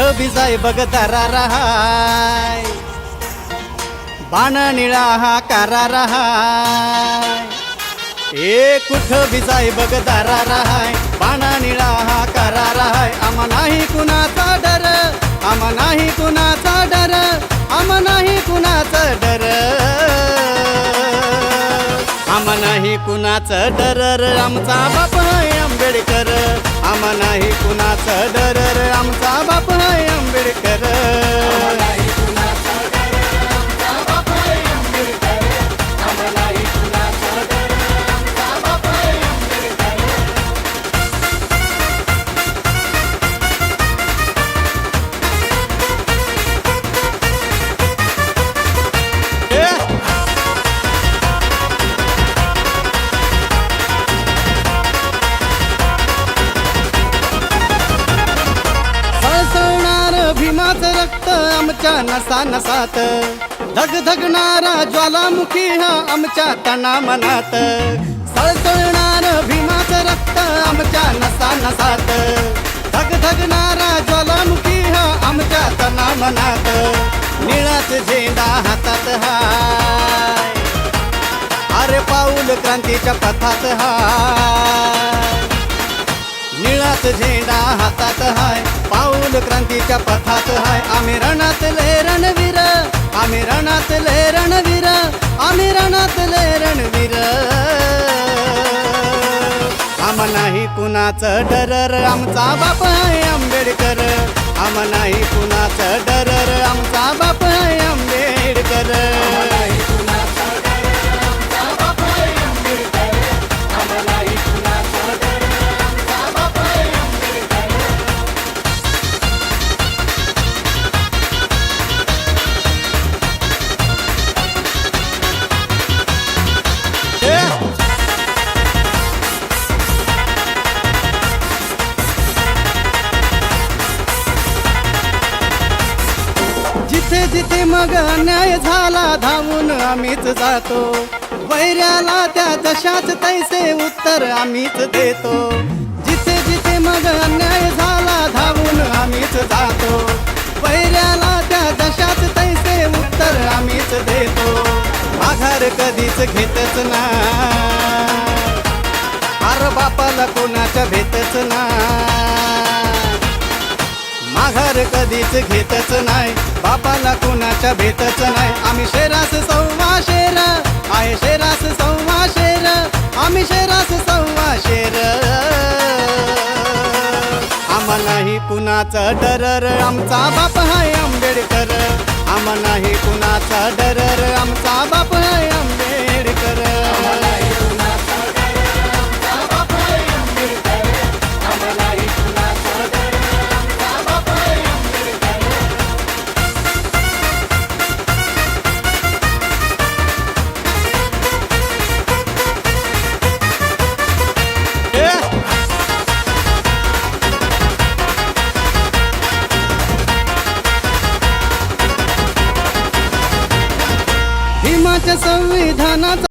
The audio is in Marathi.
कुठं बिजाय बघ दरा बाण निळा हा कारा राहाय ए कुठं बिजाय बघ दारा राहाय बाणा निळा हा कारा राहाय आम्हा नाही कुणाचा डर आम्हा नाही कुणाचं डरर? आमचा बाप हाय आंबेडकर. आम्हा नाही कुणाचं डरर. आमचा बाप हाय आंबेडकर. रक्त आमच्या नसा नसात. धगधगणारा ज्वालामुखी हा आमच्या तना मनात सळसळणार भीमाच रक्त आमच्या नसा नसात. धगधगणारा ज्वालामुखी हा आमच्या तना मनात निळाच झेंडा हातात हाय. अरे पाऊल क्रांतीच्या पथात हाय. निळाच झेंडा हातात हाय. पाऊल क्रांतीच्या पथात हाय. आम्ही रणातले रणवीर आम्ही रणातले रणवीर आम्ही रणातले रणवीर. आम नाही कुणाचं डरर आमचा बाप आहे आंबेडकर. आम नाही कुणाचं डरर आमचा बाप आहे आंबेडकर. जिथे जिथे मग अन्याय झाला धावून आम्हीच जातो. वैऱ्याला त्या दशाच तैसे उत्तर आम्हीच देतो. जिथे जिथे मग अन्याय झाला धावून आम्हीच जातो. वैऱ्याला त्या जशाच तैसे उत्तर आम्हीच देतो. आधार कधीच घेतच नाही अर बापाला कोणाच्या भेटच नाही माघार कधीच घेतच नाही. बापाला कुणाच्या भेटच नाही. आम्ही शेरास सव्वा शेर. आहे शेरास सव्वा शेर. आम्ही शेरास सव्वा शेर. आम्हालाही कुणाचं डरर. आमचा बाप आहे आंबेडकर. आम्हालाही कुणाचं कुणाचा डरर. आमचा बाप आहे आंबेडकर. भीमाच्या संविधानाचा